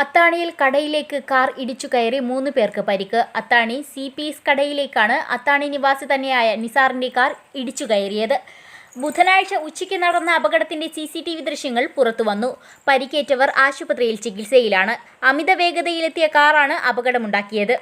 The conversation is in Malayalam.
അത്താണിയിൽ കടയിലേക്ക് കാർ ഇടിച്ചു കയറി മൂന്ന് പേർക്ക് പരിക്ക്. അത്താണി സി പീസ് കടയിലേക്കാണ് അത്താണി നിവാസി തന്നെയായ നിസാറിന്റെ കാർ ഇടിച്ചു കയറിയത്. ബുധനാഴ്ച ഉച്ചയ്ക്ക് നടന്ന അപകടത്തിന്റെ സി സി ടി വി ദൃശ്യങ്ങൾ പുറത്തുവന്നു പരിക്കേറ്റവർ ആശുപത്രിയിൽ ചികിത്സയിലാണ്. അമിത വേഗതയിലെത്തിയ കാറാണ് അപകടമുണ്ടാക്കിയത്.